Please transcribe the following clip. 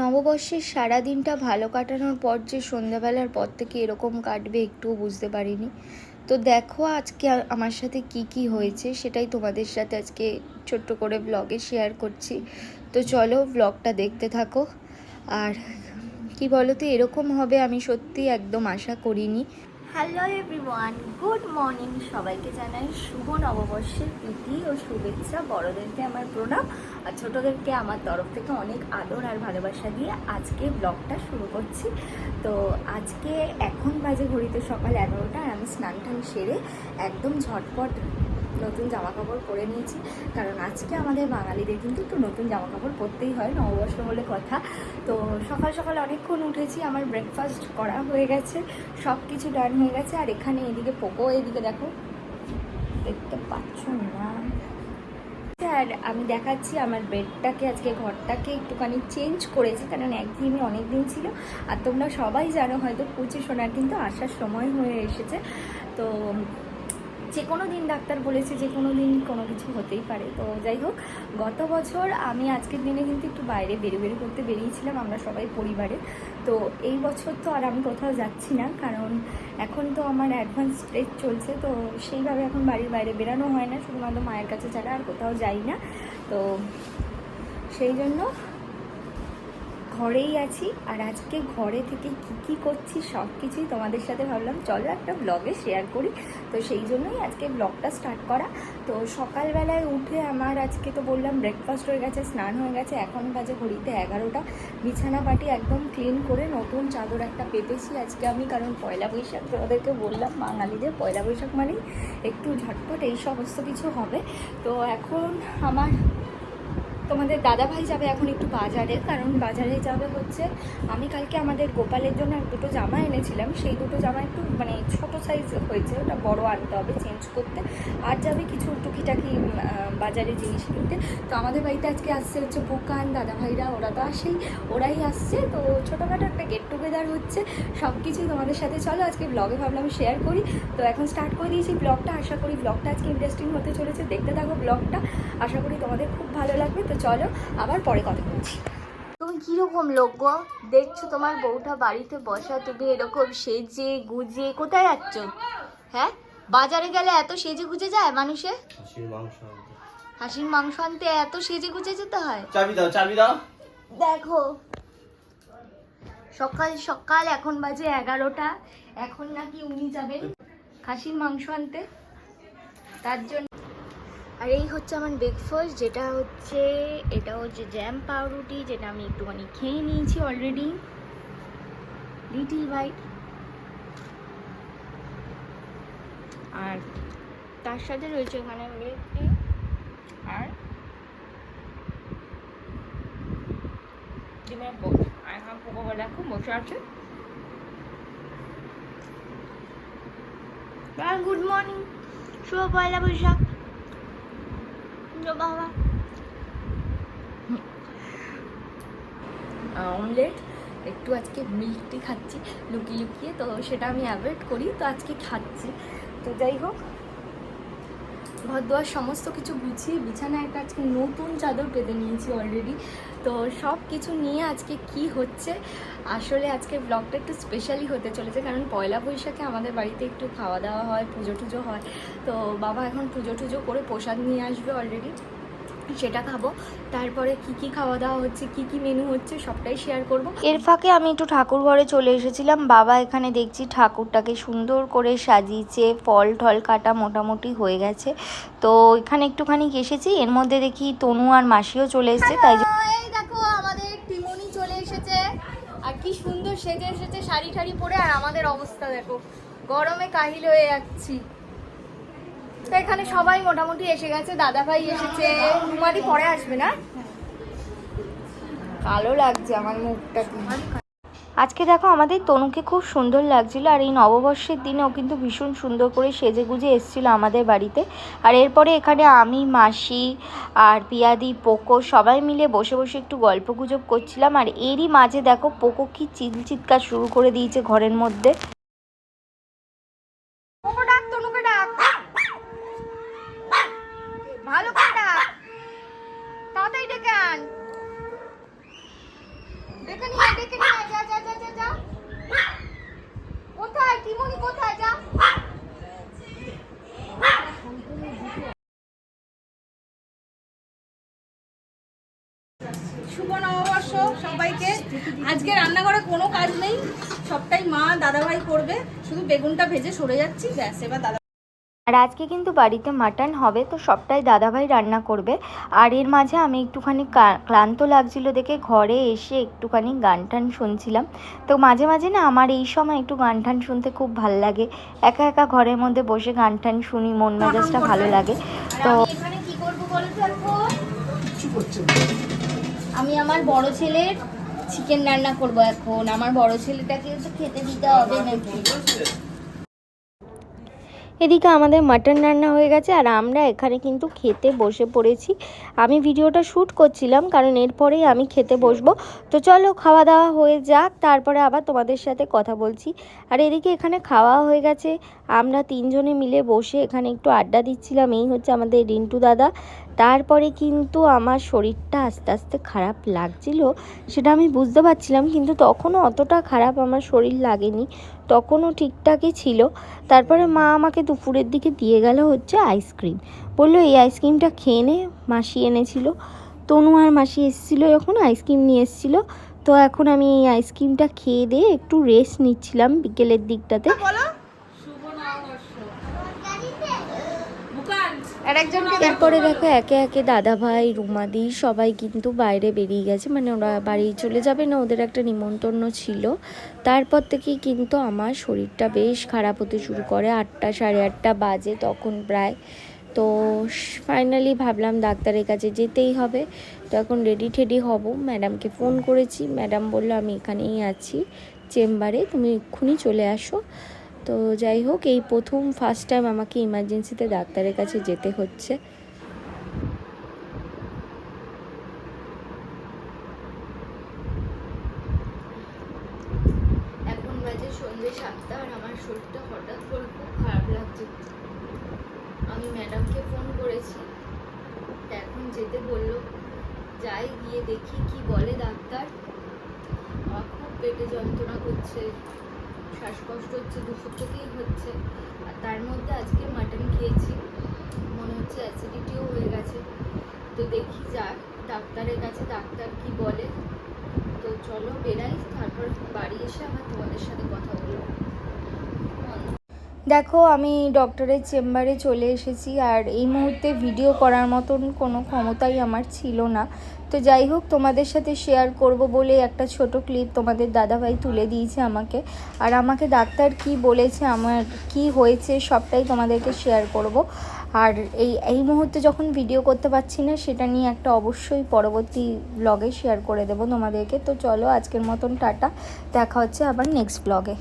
নববর্ষের সারা দিনটা ভালো কাটানোর পর যে সন্ধ্যাবেলার পর থেকে এরকম কাটবে একটুও বুঝতে পারিনি। তো দেখো আজকে আমার সাথে কি কি হয়েছে, সেটাই তোমাদের সাথে আজকে ছোট্ট করে ব্লগে শেয়ার করছি। তো চলো ব্লগটা দেখতে থাকো। আর কি বলো তো এরকম হবে আমি সত্যি একদম আশা করিনি। হ্যালো এভরিওয়ান গুড মর্নিং সবাইকে জানাই শুভ নববর্ষের প্রীতি ও শুভেচ্ছা। বড়দেরকে আমার প্রণাম আর ছোটোদেরকে আমার তরফ থেকে অনেক আদর আর ভালোবাসা দিয়ে আজকে ব্লগটা শুরু করছি। তো আজকে এখন বাজে ঘড়িতে সকাল এগারোটা আর আমি স্নান টান সেরে একদম ঝটপট নতুন জামা কাপড় পরে নিয়েছি। কারণ আজকে আমাদের বাঙালিদের কিন্তু একটু নতুন জামা কাপড় পরতেই হয়, নববর্ষ বলে কথা। তো সকাল সকাল অনেকক্ষণ উঠেছি, আমার ব্রেকফাস্ট করা হয়ে গেছে সব কিছু ডান হয়ে গেছে। আর এখানে এদিকে পোকো, এদিকে দেখো, দেখতে পাচ্ছ না। আর আমি দেখাচ্ছি আমার বেডটাকে আজকে ঘরটাকে একটুখানি চেঞ্জ করেছি, কারণ একদিনই অনেক দিন ছিল। আর তোমরা সবাই জানো হয়তো পুচি সোনার কিন্তু আসার সময় হয়ে এসেছে। তো যে কোনো দিন ডাক্তার বলেছে যে কোনো দিন কোনো কিছু হতেই পারে। তো যাই হোক, গত বছর আমি আজকের দিনে কিন্তু একটু বাইরে বেরো বেরো করতে বেরিয়েছিলাম আমরা সবাই পরিবারে। তো এই বছর তো আর আমি কোথাও যাচ্ছি না, কারণ এখন তো আমার অ্যাডভান্স স্টেজ চলছে, তো সেইভাবে এখন বাড়ির বাইরে বেরানো হয় না। শুধুমাত্র মায়ের কাছে ছাড়া আর কোথাও যাই না। তো সেই জন্য ঘরেই আছি আর আজকে ঘরে থেকে কি কি করছি সব কিছুই তোমাদের সাথে ভাবলাম। চলো একটা ব্লগে শেয়ার করি। তো সেই জন্যই আজকে ব্লগটা স্টার্ট করা। তো সকালবেলায় উঠে আমার আজকে তো বললাম ব্রেকফাস্ট হয়ে গেছে, স্নান হয়ে গেছে। এখন বাজে ঘড়িতে এগারোটা। বিছানা পাটি একদম ক্লিন করে নতুন চাদর একটা পেতেছি আজকে আমি, কারণ পয়লা বৈশাখ তোমাদেরকে বললাম বাঙালিদের পয়লা বৈশাখ মানেই একটু ঝটপট এই সমস্ত কিছু হবে। তো এখন আমার তোমাদের দাদা ভাই যাবে এখন একটু বাজারে, কারণ বাজারে যাবে হচ্ছে, আমি কালকে আমাদের গোপালের জন্য দুটো জামা এনেছিলাম, সেই দুটো জামা একটু মানে ছোট সাইজ হয়েছে, ওটা বড় আনতে হবে চেঞ্জ করতে, আর যাবে কিছু টুকিটাকি বাজারে জিনিস কিনতে, তো আমাদের বাড়িতে আজকে আসছে হচ্ছে বুকান দাদা ভাইরা ওরা তো আসেই, ওরাই আসছে, তো ছোটোখাটো একটা গেট টুগেদার হচ্ছে সব কিছুই তোমাদের সাথে, চলো আজকে ব্লগে ভাবলাম শেয়ার করি, তো এখন স্টার্ট করে দিয়েছি ব্লগটা আশা করি ব্লগটা আজকে ইন্টারেস্টিং হতে চলেছে, দেখতে থাকো ব্লগটা আশা করি তোমাদের খুব ভালো লাগবে, তো চলো আবার পরে কথা বলছি। তুমি কীরকম লোক গো? দেখছ তোমার বউটা বাড়িতে বসা তুমি এরকম সেজে গুজে কোথায় যাচ্ছ? হ্যাঁ? বাজারে গেলে এত সেজে গুজে যায় মানুষে? খাসির মাংস আনতে। হাসির মাংস আনতে এত সেজে গুজে যেতে হয়? চাবি দাও চাবি দাও। দেখো। সকাল সকাল এখন বাজে এগারোটা এখন নাকি উনি যাবেন খাসির মাংস আনতে। তার জন্য আর এই হচ্ছে আমার ব্রেকফাস্ট যেটা হচ্ছে, এটা হচ্ছে জ্যাম পাউরুটি, যেটা আমি একটুখানি খেয়ে নিয়েছি অলরেডি লিটিল বাইট আর তার সাথে রয়েছে এখানে মিল্ক টি আর ডিমের বসে আছে। গুড মর্নিং শুভ পয়লা বৈশাখ। অমলেট একটু আজকে মিল্কটি খাচ্ছি, লুকিয়ে লুকিয়ে, তো সেটা আমি অ্যাভয়েড করি, তো আজকে খাচ্ছি। তো যাই হোক ঘর দোয়ার সমস্ত কিছু গুছিয়ে বিছানায় একটা আজকে নতুন চাদর পেতে নিয়েছি অলরেডি তো সব কিছু নিয়ে আজকে কি হচ্ছে? আসলে আজকে ব্লগটা একটু স্পেশালি হতে চলেছে, কারণ পয়লা বৈশাখে আমাদের বাড়িতে একটু খাওয়া দাওয়া হয়, পুজো টুজো হয়। তো বাবা এখন পুজো টুজো করে প্রসাদ নিয়ে আসবে অলরেডি সেটা খাব। তারপরে কি কি খাওয়া দাওয়া হচ্ছে কি কি মেনু হচ্ছে সবটাই শেয়ার করব। এর ফাঁকে আমি একটু ঠাকুর ঘরে চলে এসেছিলাম। বাবা এখানে দেখছি ঠাকুরটাকে সুন্দর করে সাজিয়েছে ফল টল কাটা মোটামুটি হয়ে গেছে। তো এখানে একটুখানি এসেছি এর মধ্যে দেখি তনু আর মাসিও চলে এসেছে তাই দেখো আমাদের টিমনি চলে এসেছে। আর কি সুন্দর সেজে এসেছে শাড়ি ঠাড়ি পরে আর আমাদের অবস্থা দেখো গরমে কাহিল হয়ে যাচ্ছি। তো এখানে সবাই মোটামুটি এসে গেছে দাদা ভাই এসেছে। কুমারি পরে আসবে না? কালো লাগছে আমার মুখটা আজকে দেখো আমাদের তনুকে খুব সুন্দর লাগছিল, আর এই নববর্ষের দিনেও কিন্তু ভীষণ সুন্দর করে সেজে গুজে এসেছিল আমাদের বাড়িতে। আর এরপরে এখানে আমি, মাসি আর পিয়াদি, পোকো সবাই মিলে বসে বসে একটু গল্প গুজব করছিলাম। আর এরই মাঝে দেখো পোকো কি চিৎকার শুরু করে দিয়েছে ঘরের মধ্যে পোকো ডাক তনুকে ডাক ভালো করে ডাক তাড়াতাড়ি ডেকে আন নববর্ষ সবাইকে আজকে রান্নাঘরে কোনো কাজ নেই সবটাই মা দাদাভাই করবে শুধু বেগুনটা ভেজে সরে যাচ্ছি ব্যাস এবার দাদা আর আজকে কিন্তু বাড়িতে মাটন হবে তো সবটাই দাদাভাই রান্না করবে। আর এর মাঝে আমি একটুখানি ক্লান্ত লাগছিল দেখে ঘরে এসে একটুখানি গান টান শুনছিলাম। তো মাঝে মাঝে না আমার এই সময় একটু গান টান শুনতে খুব ভালো লাগে। একা একা ঘরের মধ্যে বসে গান টান শুনি মন মেজাজটা ভালো লাগে। তো আমি এখানে কি করব বলো তো এখন আমি আমার বড় ছেলের চিকেন রান্না করব এখন। আমার বড় ছেলেটাকে খেতে দিতে হবে নাকি? এদিকে আমাদের মাটন রান্না হয়ে গেছে, আর আমরা এখানে কিন্তু খেতে বসে পড়েছি। আমি ভিডিওটা শ্যুট করছিলাম, কারণ এরপরেই আমি খেতে বসবো। তো চলো খাওয়া দাওয়া হয়ে যাক, তারপরে আবার তোমাদের সাথে কথা বলছি। আর এদিকে এখানে খাওয়া হয়ে গেছে, আমরা তিনজনে মিলে বসে এখানে একটু আড্ডা দিচ্ছিলাম। এই হচ্ছে আমাদের রিন্টু দাদা। তারপরে কিন্তু আমার শরীরটা আস্তে আস্তে খারাপ লাগছিল সেটা আমি বুঝতে পারছিলাম কিন্তু তখনও অতটা খারাপ আমার শরীর লাগেনি তখনও ঠিকঠাকই ছিল। তারপরে মা আমাকে দুপুরের দিকে দিয়ে গেল হচ্ছে আইসক্রিম। বলল এই আইসক্রিমটা খেয়ে নে মাসি এনেছিল। তনু আর মাসি এসেছিল যখন আইসক্রিম নিয়ে এসেছিল। তো এখন আমি এই আইসক্রিমটা খেয়ে দিয়ে একটু রেস্ট নিচ্ছিলাম বিকেলের দিকটাতে। এরপরে দেখো একে একে দাদা ভাই রুমাদি সবাই কিন্তু বাইরে বেরিয়ে গেছে। মানে ওরা বাড়ি চলে যাবে না ওদের একটা নিমন্ত্রণ ছিল। তারপর থেকেই কিন্তু আমার শরীরটা বেশ খারাপ হতে শুরু করে। আটটা সাড়ে আটটা বাজে তখন প্রায়। তো ফাইনালি ভাবলাম ডাক্তারের কাছে যেতেই হবে। তো এখন রেডি ঠেডি হব। ম্যাডামকে ফোন করেছি। ম্যাডাম বলল আমি এখানেই আছি চেম্বারে। তুমি এক্ষুনি চলে আসো। তো যাই হোক, এই প্রথম ফার্স্ট টাইম আমাকে ইমার্জেন্সিতে ডাক্তারের কাছে যেতে হচ্ছে। এখন বাজে আমার শরীরটা হঠাৎ করে খুব খারাপ লাগছে। আমি ম্যাডামকে ফোন করেছি। এখন যেতে বলল। যাই গিয়ে দেখি কি বলে ডাক্তার। আমার খুব পেটে যন্ত্রণা করছে। শ্বাসকষ্ট হচ্ছে দুপুর থেকেই হচ্ছে। আর তার মধ্যে আজকে মাটন খেয়েছি। মনে হচ্ছে অ্যাসিডিটিও হয়ে গেছে। তো দেখি যাক, ডাক্তারের কাছে ডাক্তার কি বলে। তো চলো বেরাই, তারপর বাড়ি এসে আমার তোমাদের সাথে কথা বলব। দেখো, আমি ডক্টরের চেম্বারে চলে এসেছি আর এই মুহূর্তে ভিডিও করার মতন কোনো ক্ষমতাই আমার ছিল না। তো যাই হোক, তোমাদের সাথে শেয়ার করব বলে একটা ছোট ক্লিপ তোমাদের দাদাভাই তুলে দিয়েছে আমাকে। আর আমাকে ডাক্তার কি বলেছে, আমার কি হয়েছে, সবটাই তোমাদেরকে শেয়ার করব। আর এই এই মুহূর্তে যখন ভিডিও করতে পারছি না, সেটা নিয়ে একটা অবশ্যই পরবর্তী ব্লগে শেয়ার করে দেবো তোমাদেরকে। তো চলো, আজকের মতন টাটা। দেখা হচ্ছে আবার নেক্সট ব্লগে